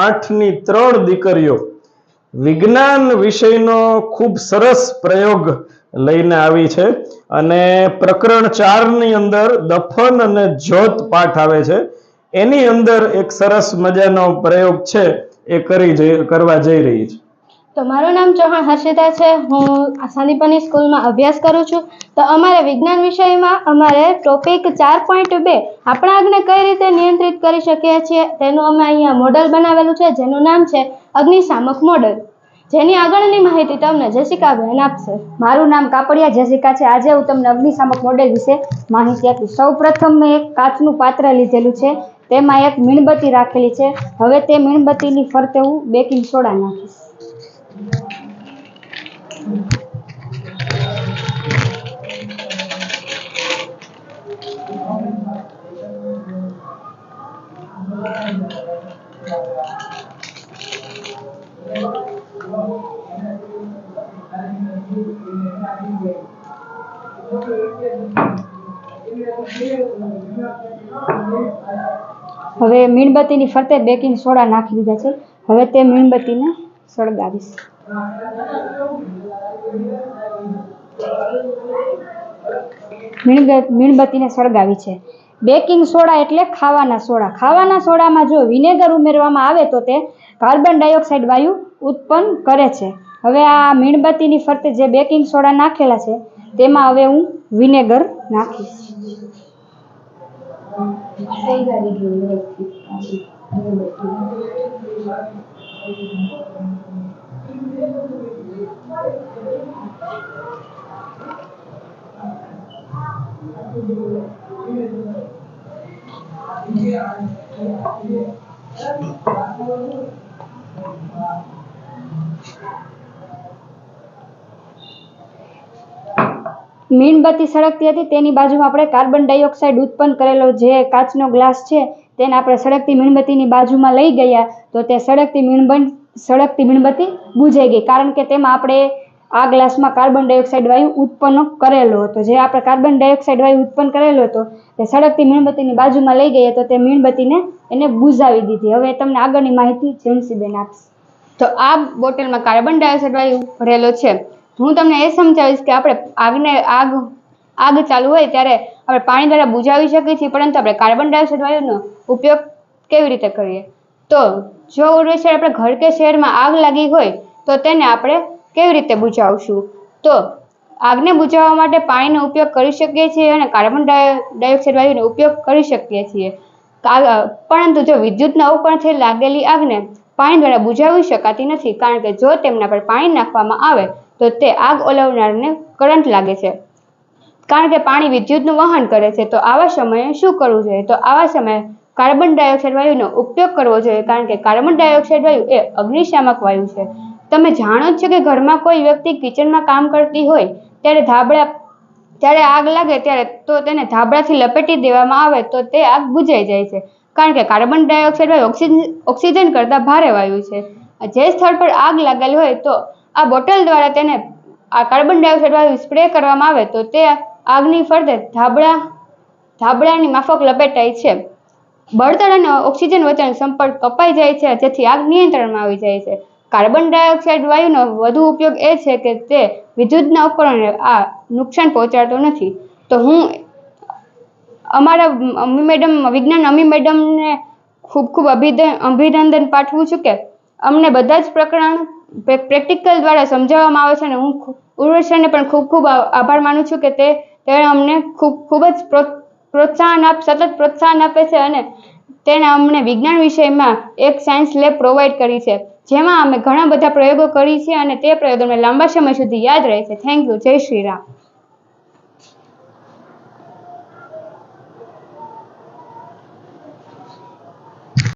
આઠની ત્રણ દીકરીઓ. વિજ્ઞાન વિષયનો ખૂબ સરસ પ્રયોગ લઈને આવી છે અને પ્રકરણ ચારની અંદર દફન અને જ્યોત પાઠ આવે છે. એની અંદર એક સરસ મજાનો પ્રયોગ છે એ કરી કરવા જઈ રહી છે. તો મારું નામ ચૌહાણ હર્ષિતા છે. હું સાંદીપની સ્કૂલમાં અભ્યાસ કરું છું. તો અમારે વિજ્ઞાન વિષયમાં અમારે ટોપિક ચાર પોઈન્ટ બે આપણા આગને કઈ રીતે નિયંત્રિત કરી શકીએ છીએ તેનું અમે અહીંયા મોડલ બનાવેલું છે, જેનું નામ છે અગ્નિશામક મોડલ જેની આગળની માહિતી તમને જસિકાબેન આપશે. મારું નામ કાપડિયા જેસિકા છે. આજે હું તમને અગ્નિશામક મોડેલ વિશે માહિતી આપીશ. સૌ પ્રથમ મેં એક કાચનું પાત્ર લીધેલું છે. તેમાં એક મીણબત્તી રાખેલી છે. હવે તે મીણબત્તીની ફરતે હું બેકિંગ સોડા નાખીશ. હવે મીણબત્તીની ફરતે બેકિંગ સોડા નાખી દીધા છે. હવે તે મીણબત્તીને સળગાવીશ. મીણબત્તીને સળગાવી છે. બેકિંગ સોડા એટલે ખાવાના સોડા. ખાવાના સોડામાં જો વિનેગર ઉમેરવામાં આવે તો તે કાર્બન ડાયોક્સાઇડ વાયુ ઉત્પન્ન કરે છે. હવે આ મીણબત્તીની ફરતે જે બેકિંગ સોડા નાખેલા છે, તેમાં હવે હું વિનેગર નાખીશ. મીણબત્તી સળગતી હતી. તેની બાજુમાં આપણે કાર્બન ડાયોક્સાઇડ ઉત્પન્ન કરેલો જે કાચનો ગ્લાસ છે, તેને આપણે સળગતી મીણબત્તીની બાજુમાં લઈ ગયા તો તે સળગતી મીણબન, સળગતી મીણબત્તી બુજાઈ ગઈ. કારણ કે તેમાં આપણે આ ગ્લાસમાં કાર્બન ડાયોક્સાઇડ વાયુ ઉત્પન્ન કરેલો હતો. જે આપણે કાર્બન ડાયોક્સાઇડ વાયુ ઉત્પન્ન કરેલો હતો, તે સળગતી મીણબત્તીની બાજુમાં લઈ ગઈ તો તે મીણબત્તીને એને બુઝાવી દીધી. હવે તમને આગળની માહિતી જેન્સીબેન આપશે. તો આ બોટલમાં કાર્બન ડાયોક્સાઇડ વાયુ ભરેલો છે. હું તમને એ સમજાવીશ કે આપણે આગને આગ આગ ચાલુ હોય ત્યારે આપણે પાણી દ્વારા બુઝાવી શકીએ છીએ, પરંતુ આપણે કાર્બન ડાયોક્સાઇડ વાયુનો ઉપયોગ કેવી રીતે કરીએ? તો જો આપણે ઘર કે શહેરમાં આગ લાગી હોય, તો તેને આપણે કેવી રીતે બુઝાવશું તો આગને બુઝાવવા માટે પાણીનો ઉપયોગ કરી શકીએ છીએ અને કાર્બન ડાય, ડાયોક્સાઇડ વાયુનો ઉપયોગ કરી શકીએ છીએ. પરંતુ જો વિદ્યુતના ઉપકરણથી લાગેલી આગને પાણી દ્વારા બુઝાવી શકાતી નથી, કારણ કે જો તેમના પર પાણી નાખવામાં આવે, તો તે આગ ઓલવનારને કરંટ લાગે છે. કારણ કે પાણી વિદ્યુતનું વહન કરે છે, તો આવા સમયે શું કરવું જોઈએ? તો આવા સમયે કાર્બન ડાયોક્સાઇડ વાયુનો ઉપયોગ કરવો જોઈએ, કારણ કે કાર્બન ડાયોક્સાઇડ વાયુ એ અગ્નિશામક વાયુ છે. તમે જાણો જ છો કે ઘરમાં કોઈ વ્યક્તિ કિચનમાં કામ કરતી હોય, ત્યારે ધાબળા, જ્યારે આગ લાગે ત્યારે તો તેને ધાબળાથી લપેટી દેવામાં આવે તો તે આગ બુઝાઈ જાય છે. કારણ કે કાર્બન ડાયોક્સાઇડ વાયુ ઓક્સિજન ઓક્સિજન કરતાં ભારે વાયુ છે. જે સ્થળ પર આગ લાગેલી હોય તો આ બોટલ દ્વારા તેને આ કાર્બન ડાયોક્સાઇડ વાયુ સ્પ્રે કરવામાં આવે તો તે આગની ફરતે ધાબળા, ધાબળાની માફક લપેટાય છે. બળતણ અને ઓક્સિજન વચ્ચેનો સંપર્ક કપાઈ જાય છે, જેથી આગ નિયંત્રણમાં આવી જાય છે. કાર્બન ડાયોક્સાઇડ વાયુનો વધુ ઉપયોગ એ છે કે તે વિદ્યુતના ઉપકરણને આ નુકસાન પહોંચાડતો નથી. તો હું અમારા અમી મેડમ, વિજ્ઞાન અમી મેડમને ખૂબ ખૂબ અભિદન અભિનંદન પાઠવું છું કે અમને બધા જ પ્રકરણ પ્રેક્ટિકલ દ્વારા સમજાવવામાં આવે છે અને હું ઉર્વશને પણ ખૂબ ખૂબ આભાર માનું છું કે તે, તેણે અમને ખૂબ ખૂબ જ પ્રો- પ્રોત્સાહન આપ, સતત પ્રોત્સાહન આપે છે અને તેણે અમને વિજ્ઞાન વિષયમાં એક સાયન્સ લેબ પ્રોવાઈડ કરી છે. જેમાં અમે ઘણા બધા પ્રયોગો કરી છે અને તે પ્રયોગો અમને લાંબા સમય સુધી યાદ રહે છે. થેન્ક યુ જય શ્રી રામ.